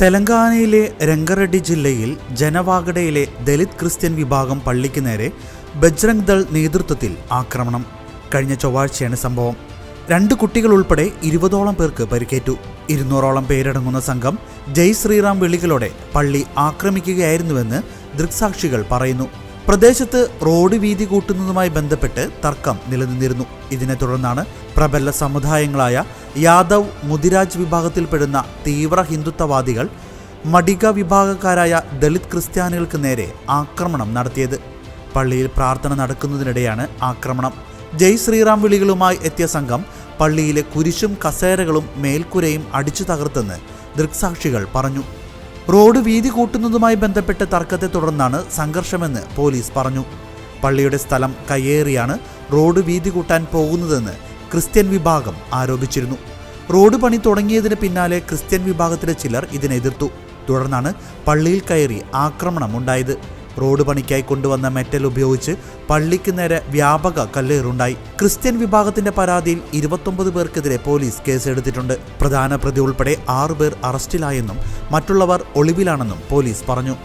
തെലങ്കാനയിലെ രംഗറെഡ്ഡി ജില്ലയിൽ ജനവാഗഡയിലെ ദലിത് ക്രിസ്ത്യൻ വിഭാഗം പള്ളിക്ക് നേരെ ബജ്രംഗ് ദൾ നേതൃത്വത്തിൽ ആക്രമണം. കഴിഞ്ഞ ചൊവ്വാഴ്ചയാണ് സംഭവം. രണ്ട് കുട്ടികൾ ഉൾപ്പെടെ ഇരുപതോളം പേർക്ക് പരിക്കേറ്റു. ഇരുന്നൂറോളം പേരടങ്ങുന്ന സംഘം ജയ് ശ്രീറാം വിളികളോടെ പള്ളി ആക്രമിക്കുകയായിരുന്നുവെന്ന് ദൃക്സാക്ഷികൾ പറയുന്നു. പ്രദേശത്ത് റോഡ് വീതി കൂട്ടുന്നതുമായി ബന്ധപ്പെട്ട് തർക്കം നിലനിന്നിരുന്നു. ഇതിനെ തുടർന്നാണ് പ്രബല സമുദായങ്ങളായ യാദവ് മുദിരാജ് വിഭാഗത്തിൽപ്പെടുന്ന തീവ്ര ഹിന്ദുത്വവാദികൾ മടിക വിഭാഗക്കാരായ ദളിത് ക്രിസ്ത്യാനികൾക്ക് നേരെ ആക്രമണം നടത്തിയത്. പള്ളിയിൽ പ്രാർത്ഥന നടക്കുന്നതിനിടെയാണ് ആക്രമണം. ജയ് ശ്രീറാം വിളികളുമായി എത്തിയ സംഘം പള്ളിയിലെ കുരിശും കസേരകളും മേൽക്കുരയും അടിച്ചു തകർത്തെന്ന് ദൃക്സാക്ഷികൾ പറഞ്ഞു. റോഡ് വീതി കൂട്ടുന്നതുമായി ബന്ധപ്പെട്ട തർക്കത്തെ തുടർന്നാണ് സംഘർഷമെന്ന് പോലീസ് പറഞ്ഞു. പള്ളിയുടെ സ്ഥലം കയ്യേറിയാണ് റോഡ് വീതി കൂട്ടാൻ പോകുന്നതെന്ന് ക്രിസ്ത്യൻ വിഭാഗം ആരോപിച്ചിരുന്നു. റോഡ് പണി തുടങ്ങിയതിന് പിന്നാലെ ക്രിസ്ത്യൻ വിഭാഗത്തിലെ ചിലർ ഇതിനെതിർത്തു തുടർന്നാണ് പള്ളിയിൽ കയറി ആക്രമണം ഉണ്ടായത് റോഡ് പണിക്കായി കൊണ്ടുവന്ന മെറ്റൽ ഉപയോഗിച്ച് പള്ളിക്ക് നേരെ വ്യാപക കല്ലേറുണ്ടായി ക്രിസ്ത്യൻ വിഭാഗത്തിന്റെ പരാതിയിൽ ഇരുപത്തൊമ്പത് പേർക്കെതിരെ പോലീസ് കേസെടുത്തിട്ടുണ്ട്. പ്രധാന പ്രതി ഉൾപ്പെടെ ആറുപേർ അറസ്റ്റിലായെന്നും മറ്റുള്ളവർ ഒളിവിലാണെന്നും പോലീസ് പറഞ്ഞു.